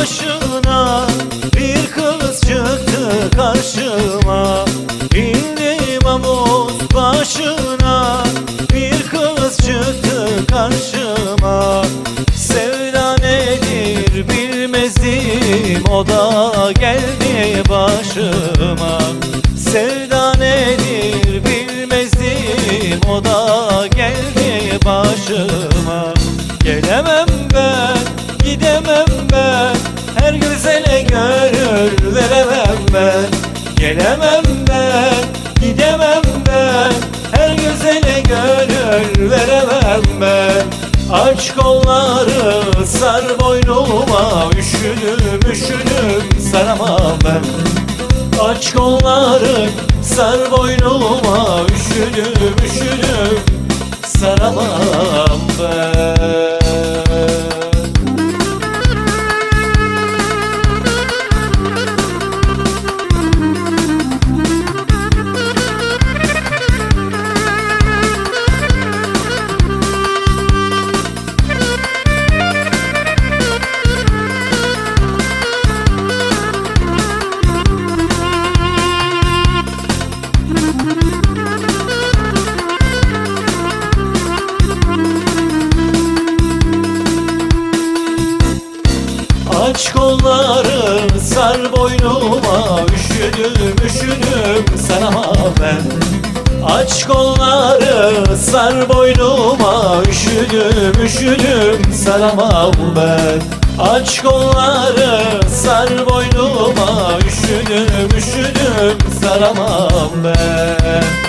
başına Bir kız çıktı karşıma. İndim havuz başına Bir kız çıktı karşıma. Sevda nedir bilmezdim O da geldi başıma. Sevda nedir bilmezdim O da geldi başıma. Gelemem ben, gidemem ben Her güzele gönül veremem ben. Gelemem ben, gidemem ben. Her güzele gönül veremem ben. Aç kolları sar boynuma Üşüdüm üşüdüm saramam ben. Aç kolları sar boynuma Aç kolları sar boynuma Üşüdüm üşüdüm sana ben. Aç kolları sar boynuma Üşüdüm üşüdüm saramam ben. Aç kolları sar boynuma Üşüdüm üşüdüm saramam ben